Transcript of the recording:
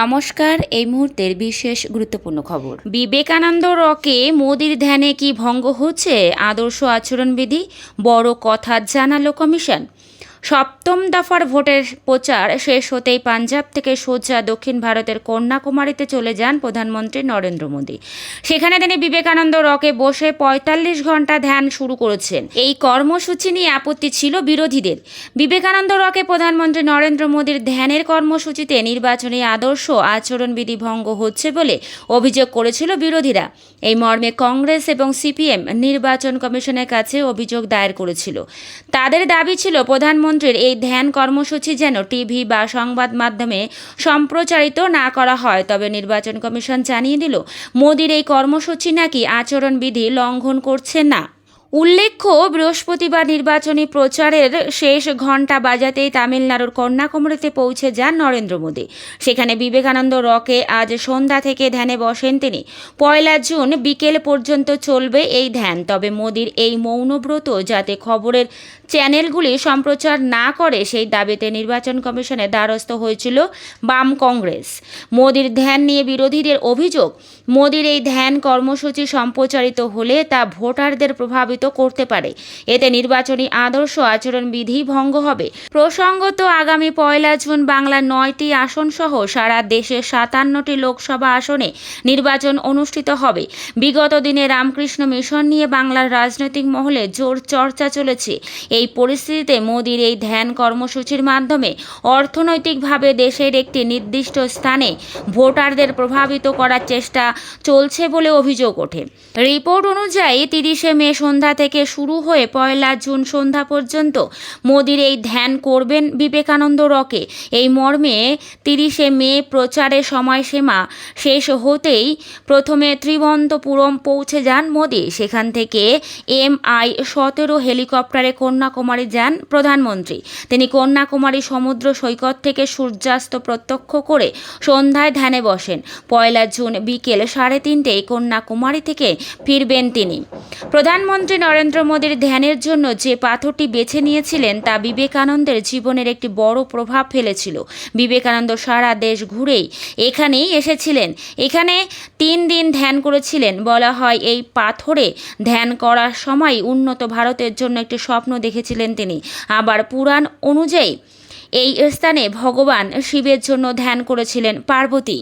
নমস্কার, এই মুহূর্তের বিশেষ গুরুত্বপূর্ণ খবর। বিবেকানন্দ রকে মোদির ধ্যানে কি ভঙ্গ হচ্ছে? আদর্শ আচরণবিধি? বড় কথা জানালো কমিশন। সপ্তম দফার ভোটের প্রচার শেষ হতেই পাঞ্জাব থেকে সোজা দক্ষিণ ভারতের কন্যাকুমারীতে চলে যান প্রধানমন্ত্রী নরেন্দ্র মোদী। সেখানে তিনি বিবেকানন্দ রকে বসে পঁয়তাল্লিশ ঘণ্টা ধ্যান শুরু করেছেন। এই কর্মসূচি নিয়ে আপত্তি ছিল বিরোধীদের। বিবেকানন্দ রকে প্রধানমন্ত্রী নরেন্দ্র মোদীর ধ্যানের কর্মসূচিতে নির্বাচনী আদর্শ আচরণবিধি ভঙ্গ হচ্ছে বলে অভিযোগ করেছিল বিরোধীরা। এই মর্মে কংগ্রেস এবং সিপিএম নির্বাচন কমিশনের কাছে অভিযোগ দায়ের করেছিল। তাদের দাবি ছিল প্রধানমন্ত্রীর এই ধ্যান কর্মসূচি যেন টিভি বা সংবাদ মাধ্যমে সম্প্রচারিত না করা হয়, তবে নির্বাচন কমিশন জানিয়ে দিল, মোদির এই কর্মসূচি নাকি আচরণবিধি লঙ্ঘন করছে না। উল্লেখ্য, বৃহস্পতিবার নির্বাচনী প্রচারের শেষ ঘণ্টা বাজাতেই তামিলনাড়ুর কন্যাকুমারীতে পৌঁছে যান নরেন্দ্র মোদী। সেখানে বিবেকানন্দ রকে আজ সন্ধ্যা থেকে ধ্যানে বসেন তিনি। পয়লা জুন বিকেল পর্যন্ত চলবে এই ধ্যান। তবে মোদির এই মৌনব্রত যাতে খবরের চ্যানেলগুলি সম্প্রচার না করে, সেই দাবিতে নির্বাচন কমিশনের দ্বারস্থ হয়েছিল বাম কংগ্রেস। মোদির ধ্যান নিয়ে বিরোধীদের অভিযোগ, মোদির এই ধ্যান কর্মসূচি সম্প্রচারিত হলে তা ভোটারদের প্রভাবিত করতে পারে। এতে নির্বাচনী আদর্শ আচরণবিধি ভঙ্গ হবে। প্রসঙ্গত, আগামী পয়লা জুন বাংলার নয়টি আসন সহ সারা দেশে সাতান্নটি লোকসভা আসনে নির্বাচন অনুষ্ঠিত হবে। বিগত দিনে রামকৃষ্ণ মিশন নিয়ে বাংলার রাজনৈতিক মহলে জোর চর্চা চলেছে। এই পরিস্থিতিতে মোদির এই ধ্যান কর্মসূচির মাধ্যমে অর্থনৈতিকভাবে দেশের একটি নির্দিষ্ট স্থানে ভোটারদের প্রভাবিত করার চেষ্টা চলছে বলে অভিযোগ ওঠে। রিপোর্ট অনুযায়ী তিরিশে মে সন্ধ্যা থেকে শুরু হয়ে পয়লা জুন সন্ধ্যা পর্যন্ত মোদির এই ধ্যান করবেন বিবেকানন্দ রকে। এই মর্মে তিরিশে মে প্রচারের সময়সীমা শেষ হতেই প্রথমে ত্রিবন্তপুরম পৌঁছে যান মোদি। সেখান থেকে এম আই সতেরো হেলিকপ্টারে কন্যাকুমারী যান প্রধানমন্ত্রী। তিনি কন্যাকুমারী সমুদ্র সৈকত থেকে সূর্যাস্ত প্রত্যক্ষ করে সন্ধ্যায় ধ্যানে বসেন। পয়লা জুন বিকেল সাড়ে তিনটেয় কন্যাকুমারী থেকে ফিরবেন তিনি। প্রধানমন্ত্রী নরেন্দ্র মোদীর ধ্যানের জন্য যে পাথরটি বেছে নিয়েছিলেন তা বিবেকানন্দের জীবনের একটি বড় প্রভাব ফেলেছিল। বিবেকানন্দ সারা দেশ ঘুরেই এখানেই এসেছিলেন। এখানে তিন দিন ধ্যান করেছিলেন। বলা হয় এই পাথরে ধ্যান করার সময় উন্নত ভারতের জন্য একটি স্বপ্ন দেখেছিলেন তিনি। আবার পুরাণ অনুযায়ী এই স্থানে ভগবান শিবের জন্য ধ্যান করেছিলেন পার্বতী।